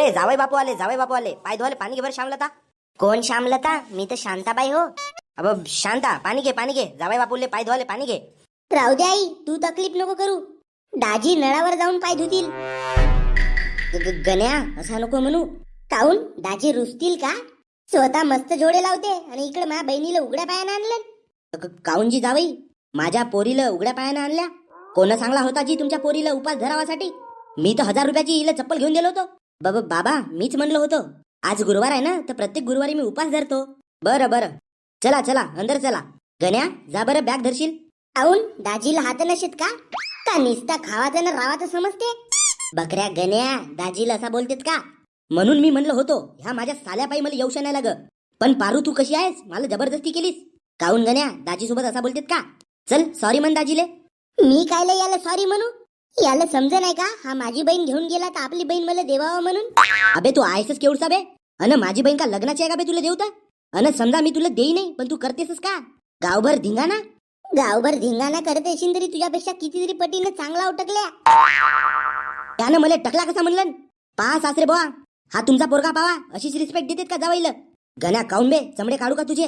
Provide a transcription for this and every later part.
अरे जावई बापू आले जावई बापू आले. पाय धुवाले पाणी घे बरं श्यामलता. कोण श्यामलता? मी तर शांताबाई हो. अब शांता पाणी घे पाणी घे. जावई बापूले पाय धुवाले पाणी घे. राहू दे आई तू तकलीफ नको करू. दाजी नळावर जाऊन पाय धुतील. गण्या असा नको म्हणू. काऊन? दाजी रुसतील का? स्वतः मस्त जोडे लावते आणि इकडे माझ्या बहिणीला उघड्या पायानं आणलं. काऊनजी जावई? माझ्या पोरीला उघड्या पायानं आणल्या? कोण सांगला होता जी तुमच्या पोरीला उपास धरावासाठी? मी तर हजार रुपयाची हिला चप्पल घेऊन दिलो होतो. बाबा बाबा मीच म्हणलं होतं. आज गुरुवार आहे ना तर प्रत्येक गुरुवारी मी उपास धरतो. बरं बरं. चला चला अंदर चला. गण्या जा बरं बॅग धरशील. काऊन दाजीला हात नशेत का? का निसता खावाचं ना रावाचं समजते? बकऱ्या गण्या दाजीला असा बोलतेत का? म्हणून मी म्हणलं होतो ह्या माझ्या साल्यापायी मला येऊ नाही लाग पण पारू तू कशी आहेस? मला जबरदस्ती केलीस. काऊन गण्या दाजी सोबत असा बोलतेत का? चल सॉरी म्हण दाजीले. मी कायला याला सॉरी म्हणू? याला समज नाही का? हा माझी बहीण घेऊन गेला तर आपली बहीण मला देवावं म्हणून. अबे तू आहेसच केवढसा बे. अन माझी बहीण का लग्नाची आहे का बे तुला देऊ तर अन समजा मी तुला देई नाही पण तू करतेसच का? गावभर धिंगाणा? गावभर धिंगाणा करत असेल तरी तुझ्यापेक्षा कितीतरी पटीनं चांगला उटकल्या त्यानं मला टकला कसा म्हणलं? पहा सासरे बुवा हा तुमचा पोरगा पावा अशीच रिस्पेक्ट देतेत का जावईला? गण्या काऊन बे? चमडे काढू का तुझे?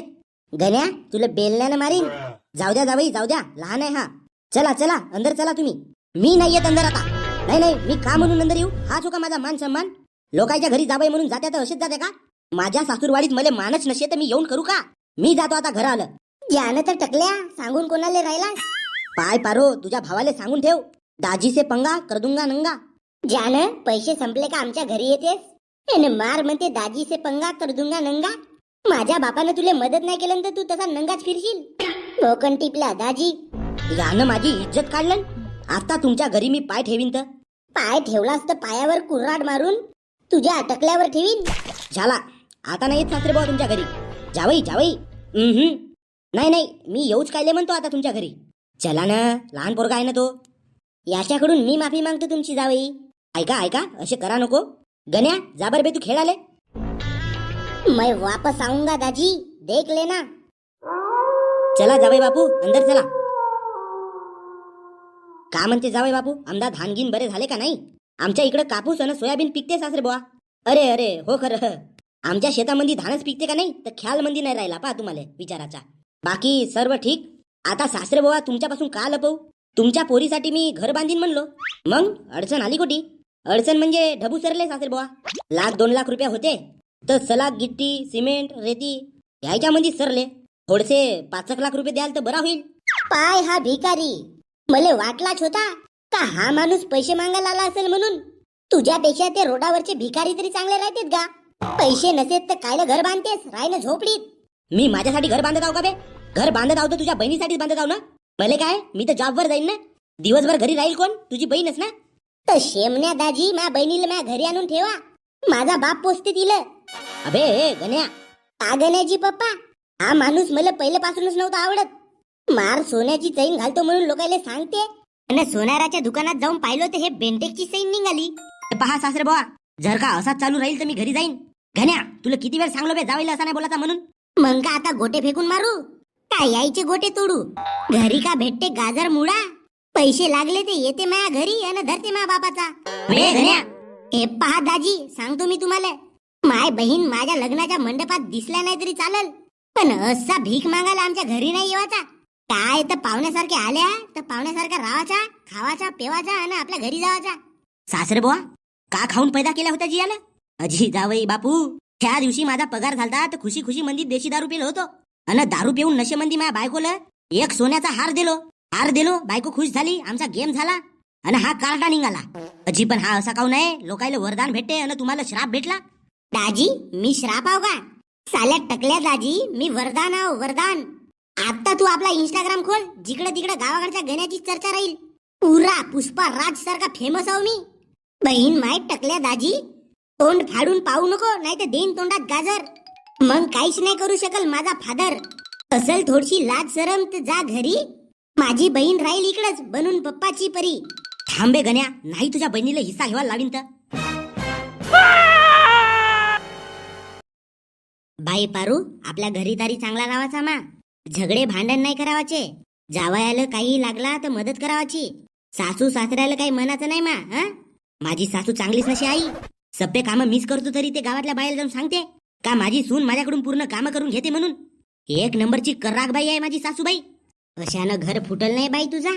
गण्या तुला बेलण्यानं मारीन. जाऊ द्या जावई जाऊ द्या. लहान आहे हा. चला चला अंदर चला तुम्ही. मी नाही येत अंदर आता. नाही नाही मी का म्हणून अंदर येऊ? हाच हो का माझा मान सन्मान? लोकांच्या घरी जावई म्हणून जात्या तर असेच जाते का? माझ्या सासूरवाडीत मला मानच नसे तर मी येऊन करू का? मी जातो आता घरा आलं यानं तर टकल्या सांगून कोणाला राहिला पाय पारो तुझ्या भावाले सांगून ठेव. दाजीसे पंगा करदुंगा नंगा. ज्यानं पैसे संपले का आमच्या घरी येतेस? मार म्हणते दाजीचे पंगा कर दुंगा नंगा. माझ्या बापानं तुला मदत नाही केलं तर तू तसा नंगाच फिरशील. भोकन टिपला दाजी. यानं माझी इज्जत काढलं आता तुमच्या घरी मी पाय ठेवीन तर? पाय ठेवलास तर पायावर कुर्राड मारून तुझ्या अटकल्यावर ठेवीन. झाला. आता नाही येत सासरे भाऊ तुमच्या घरी. जावई जावई. नाही नाही. मी येऊच कायले म्हणतो आता तुमच्या घरी. चला ना. लहान पोरगा आहे ना तो. याच्याकडून मी माफी मागतो तुमची जावई. ऐका ऐका. असे करा नको. गण्या जाबर बे तू खेळाले मैं वापस आऊंगा दाजी. देख लेना. चला जावई बापू. अंदर चला. का म्हणते जावय बापू? आमदा धानगीन बरे झाले का नाही? आमच्या इकडे कापूस आणि सोयाबीन पिकते सासरे बुवा. अरे अरे हो खरं. आमच्या शेतामध्ये धानच पिकते का नाही? तर ख्याल मंदी नाही राहिला पहा तुम्हाला विचाराचा. बाकी सर्व ठीक? आता सासरे बुवा तुमच्यापासून का लपवू? तुमच्या पोरीसाठी मी घर बांधीन म्हणलो. मग? अडचण आली कुठी? अडचण म्हणजे ढबू सरले सासरे बुवा. लाख दोन लाख रुपये होते. तर सलाद गिट्टी सिमेंट रेती ह्याच्यामध्ये सरले. थोडेसे पाच एक लाख रुपये द्याल तर बरा होईल. पाय हा भिकारी. मले वाटलाच होता का हा माणूस पैसे मागायला आला असेल म्हणून? तुझ्यापेक्षा ते रोडावरचे भिकारी तरी चांगले राहतेत का? पैसे नसेत तर कायला घर बांधतेस राय झोपडीत? मी माझ्यासाठी घर बांधत आहो का बे? घर बांधत आहो तर तुझ्या बहिणीसाठीच बांधत आहो ना? मले काय? मी तर जॉबवर जाईन ना? दिवसभर घरी राहील कोण? तुझी बहीणच ना? तर शेमण्या दाजी माझ्या बहिणीला माझ्या घरी आणून ठेवा. माझा बाप पोचते तिला. अबे गण्या. का गण्याजी पप्पा. हा माणूस मला पहिल्यापासूनच नव्हता आवडत. मार सोन्याची चैन घालतो म्हणून लोकांना सांगते. आणि सोनाराच्या दुकानात जाऊन पाहिलं तर हे बेंटेकची चैन निघाली. पहा सासरे बुवा जर का असाच चालू राहील तर मी घरी जाईन. गण्या तुला किती वेळ सांगलो बे जावेला असा नाही बोलायचा म्हणून? मग का आता गोटे फेकून मारू? काय यायचे गोटे तोडू? घरी का भेटते गाजर मुळा? पैसे लागले ते येते माया घरी आणि धरते माया बापाचा. बे गण्या हे पहा दाजी सांगतो मी तुम्हाला. माय बहीण माझ्या लग्नाच्या मंडपात दिसल्या नाही तरी चालल. पण असा भीक मागायला आमच्या घरी नाही येवाचा. काय? तर पाहुण्यासारखे आल्या तर पाहुण्यासारखा राहायचा खावाचा पेवाचा आणि आपल्या घरी जावाचा सासरे बुवा का खाऊन पैदा केल्या होत्या जियाला अजी जावई बापू त्या दिवशी माझा पगार झालता तर खुशी खुशी मंदी देशी दारू पिलो होतो. अन दारू पिऊन नशेमंदी माझ्या बायकोला एक सोन्याचा हार दिलो. हार दिलो बायको खुश झाली आमचा गेम झाला. आणि हा कार्टा निघाला. अजी पण हा असा काऊ नाही लोकायला वरदान भेटते आणि तुम्हाला श्राप भेटला? दाजी मी श्राप आहो का? साल्या टकल्या दाजी मी वरदान आहो वरदान. आता तू आपला इंस्टाग्राम खोल जिकडे तिकडे गावाकडच्या गण्याची चर्चा राहील. पुरा पुष्पा राज सारखा फेमस आहो हो मी. बहीण माय टकल्या दाजी. तोंड फाडून पाहू नको नाही तर देईन तोंडात गाजर. मग काहीच नाही करू शकल माझा फादर. असल थोडीशी लाज सरम तर जा घरी. माझी बहीण राहील इकडच बनून पप्पाची परी. थांबे गण्या नाही तुझ्या बहिणीला हिस्सा घ्यावा लावीन तर. बाई पारू आपल्या घरी तारी चांगला नावाचा मा. झगडे भांडण नाही करावाचे. जावयाला काही लागला तर मदत करावाची. सासू सासऱ्याला काही मनाचं नाही मा हा? माझी सासू चांगलीच नशी आई. सप्पे कामं मीच करतो तरी ते गावातल्या बाहेर जाऊन सांगते. का माझी सून माझ्याकडून पूर्ण कामं करून घेते म्हणून? एक नंबरची कर्राक बाई आहे माझी सासूबाई. अशानं घर फुटल नाही बाई तुझा?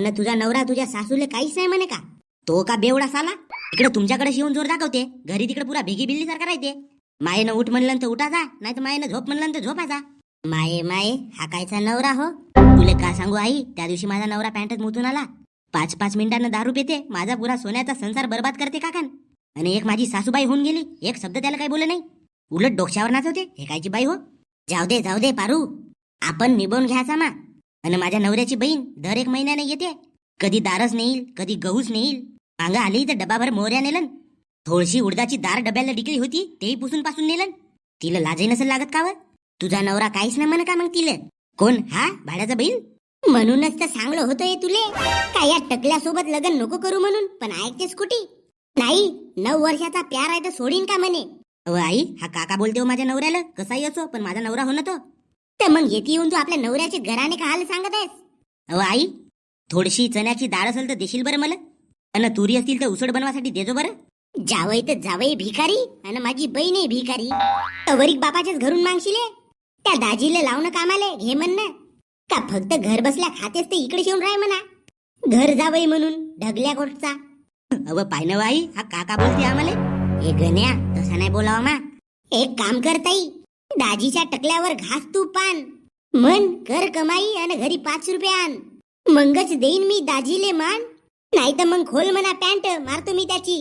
न तुझा नवरा तुझ्या सासूले काहीच नाही म्हणे का? तो का बेवडा साला? इकडे तुमच्याकडे शिवून जोर दाखवते. घरी तिकडे पुरा भेगी बिल्ली सारखा राहते. मायेनं उठ म्हणलं तर उठा जा नाही तर मायेनं झोप म्हणलं तर झोपाचा माये माये हा कायचा नवरा हो. तुले का सांगू आई त्या दिवशी माझा नवरा पॅन्टच मुतून आला. पाच पाच मिनिटांना दारू पिते माझा पुरा सोन्याचा संसार बर्बाद करते काकान. आणि एक माझी सासूबाई होऊन गेली एक शब्द त्याला काही बोले नाही. उलट डोक्यावर नाचवते हे कायची बाई हो. जाऊ दे जाऊ दे पारू. आपण निभवून घ्यायचा मा. आणि माझ्या नवऱ्याची बहीण दर एक महिन्याने येते. कधी दारच नेईल कधी गहूच नेईल. मांगा आली तर डबाभर मोहऱ्या नेलन. थोडीशी उडदाची दार डब्याला डिकली होती तेही पुसून पासून नेलन. तिला लाजही नसेल लागत का वर तुझा नवरा काहीच नाही म्हण का मग तिला? कोण? हा? भाड्याचा बहीण? म्हणूनच तर चांगलं होतं हे तुले. काय या टकल्यासोबत लग्न नको करू म्हणून? पण ऐकतेस कुठे? नाही नऊ वर्षाचा प्यार आहे तर सोडीन का म्हणे? आई हा काका बोलते हो माझ्या नवऱ्याला. कसाही असो पण माझा नवरा हो ना तो. तर मग येते येऊन तू आपल्या नवऱ्याचे घराने का हाल सांगत आहेस? अव आई थोडीशी चण्याची डाळ असेल तर देशील बरं मला? आणि तुरी असतील तर उसळ बनवासाठी देजो बरं? जावई तर जावई भिकारी आणि माझी बहीण आहे भिकारी. वरीक बापाच्याच घरून मागशिले त्या दाजीला लावणं कामाले घे म्हणणं का फक्त घर बसल्या खातेस ते इकडे येऊन राय म्हणा. घर जावई म्हणून ढगल्या गोष्टचा अव पाहिलं बाई हा काका बोलते आम्हाला. हे गण्या तसा नाही बोलावा मा. एक काम करताई दाजीच्या टकल्यावर घास तू पान. मन कर कमाई आणि घरी पाच रुपये आण. मंगच देईन मी दाजीले मान. नाही तर मग खोल म्हणा पॅन्ट मारतो मी त्याची.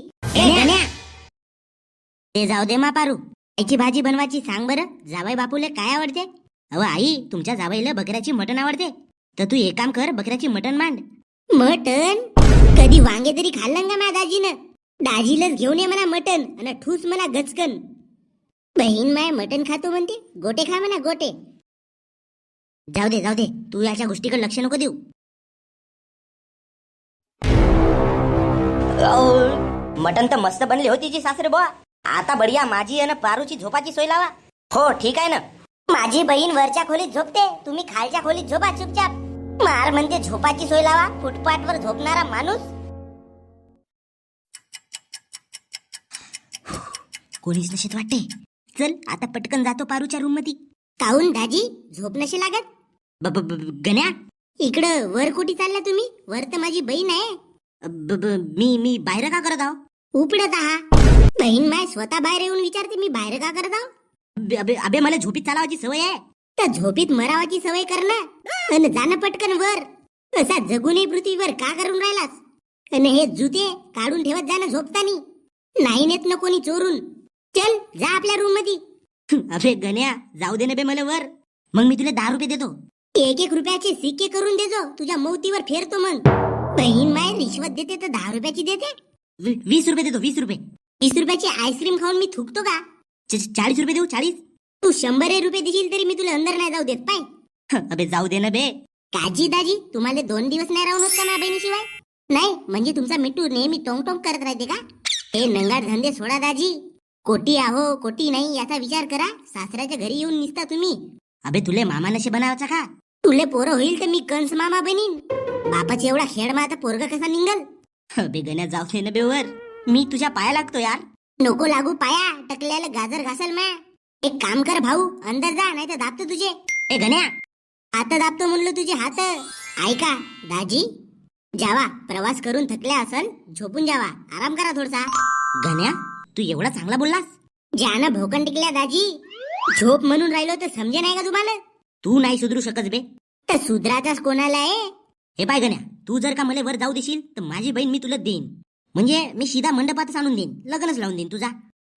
ते जाऊ दे मा पारू. आईची भाजी बनवायची सांग बरं. जावाई बापूले काय आवडते? अव आई तुमच्या जावाईला बकऱ्याची मटण आवडते. तर तू एक काम कर बकऱ्याची मटण मांड. मटन कधी वांगे तरी खाल्लं का माझ्या दाजीनं दाजीलाच घेऊन ये म्हणा मटन आणि ठूस मला गचकन. बहीण माय मटन खातो म्हणते गोटे खा म्हणा गोटे. जाऊ दे जाऊ दे तू याच्या गोष्टीकडे लक्ष नको देऊ. मटन तर मस्त बनली होती जी सासरे बुवा. आता बढिया माझी आणि पारूची झोपाची सोय लावा. हो ठीक आहे ना. माझी बहीण वरच्या खोलीत झोपते तुम्ही खालच्या खोलीत झोपा चुपचाप. मार म्हणजे झोपाची सोय लावा फुटपाथवर झोपणारा माणूस. कोणीच नशेत वाटते. चल आता पटकन जातो पारूच्या रूममध्ये काहून दाजी? झोप नशी लागत? ब- ब- ब- गण्या? इकडं वर कुठे चालला तुम्ही? वर तर माझी बहीण आहे. ब- ब- मी मी बाहेर का करत आहो? उपडत आहा. बहीण माय स्वतः बाहेर येऊन विचारते मी बाहेर का करत आहो? अबे- अबे अबे मला झोपीत चालावाची सवय आहे. तर झोपीत मरावाची सवय करणं अन जाणं पटकन वर. असा जगूनही पृथ्वीवर का करून राहिलास? अन हे जुते काढून ठेवत जाणं झोपतानी. नाही नेत ना कोणी चोरून. चल जा आपल्या रूममध्ये अबे गण्या जाऊ दे ना बे मला वर. मग मी तुला दहा रुपये देतो. एक एक रुपयाचे सिक्के करून देजो तुझ्या मौतीवर फेरतो मग बहीण माय रिश्वत देते तर दहा रुपयाची देते? वी- वीस रुपये देतो वीस रुपये. वीस रुपयाची आईस्क्रीम खाऊन मी थुकतो का? च- चाळीस रुपये देऊ चाळीस? तू शंभर रुपये देशील तरी मी तुला अंदर नाही जाऊ देत पाय. अबे जाऊ दे ना बे. काजी दाजी तुम्हाला दोन दिवस नाही राहून होत का माझ्या बहिणीशिवाय? नाही म्हणजे तुमचा मिट्टू नेहमी टोंग टोंग करत राहते का? हे नंगाड धंदे सोडा दाजी. कोटी आहो कोटी नाही याचा विचार करा. सासऱ्याच्या घरी येऊन निसता तुम्ही. अबे तुले मामा नशे बनावाचा का? तुले पोरं होईल तर मी कंस मामा बनीन. बापाची एवढा खेळ मा आता पोरग कसा निघल अबे गण्या जाऊ दे ना बे वर मी तुझ्या पाया लागतो यार. नको लागू पाया. टकल्याला गाजर घासल मा. एक काम कर भाऊ अंदर जा नाही तर दाबतो तुझे. ए गण्या. आता दाबतो म्हणलं तुझे हात. ऐका दाजी. जावा प्रवास करून थकल्या असल झोपून जावा. आराम करा थोडसा. गण्या तू एवढा चांगला बोललास? ज्यानं भोकन टिकल्या दाजी. झोप म्हणून राहिलो तर समजे नाही का तुम्हाला? तू नाही सुधरू शकत बे. तर सुधराचाच कोणाला आहे हे पाय गण्या तू जर का मला वर जाऊ देशील तर माझी बहीण मी तुला देईन. म्हणजे मी सीधा मंडपातच आणून देईन लग्नच लावून देईन तुझा.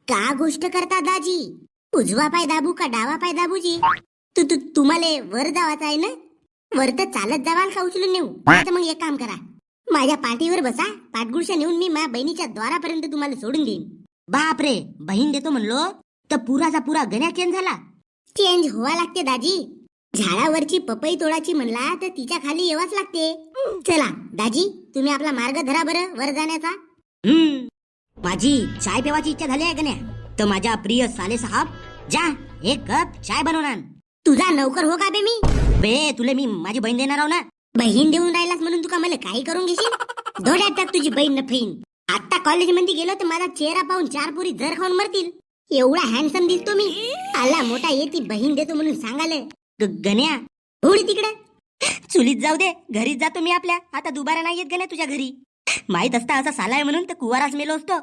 का गोष्ट करता दाजी? उजवा पाय दाबू का डावा पाय दाबूजी? तू तू तुम्हाला वर जावाचा आहे ना? वर तर चालत जावाल का उचलून नेऊ? आता मग एक काम करा. माझ्या पाठीवर बसा पाठगुळशा नेऊन मी माझ्या बहिणीच्या द्वारापर्यंत तुम्हाला सोडून देईन. बाप रे बहीण देतो म्हणलो तर पुराचा पुरा गण्या चेंज झाला. चेंज व्हावा लागते दाजी. झाडावरची पपई तोडाची म्हणला तर तिच्या खाली येवाच लागते. चला दाजी तुम्ही आपला मार्ग धरा बरं वर जाण्याचा. हम्म. माझी चाय पेवाची इच्छा झाली आहे गण्या तर माझ्या प्रिय साले साहब जा एक कप चाय बनवून आण तुझा नौकर हो का बे मी? बे तुला मी माझी बहीण देणार आहो ना. बहीण देऊन राहिलास म्हणून तुका मला काही करून घेशील? दोड्यात टाक तुझी बहीण न फैन आता कॉलेजमध्ये गेलो तर माझा चेहरा पाहून चार पुरी जर खाऊन मरतील. एवढा हँडसम दिसतो मी. आला मोठा येती बहीण देतो म्हणून सांगाले. गण्या होडी तिकडे. चुलीत जाऊ दे घरीच जातो मी आपल्या. आता दुबारा नाही येत गण्या तुझ्या घरी. माहीत असता असा सालाय म्हणून तर कुवाराच मेलो असतो.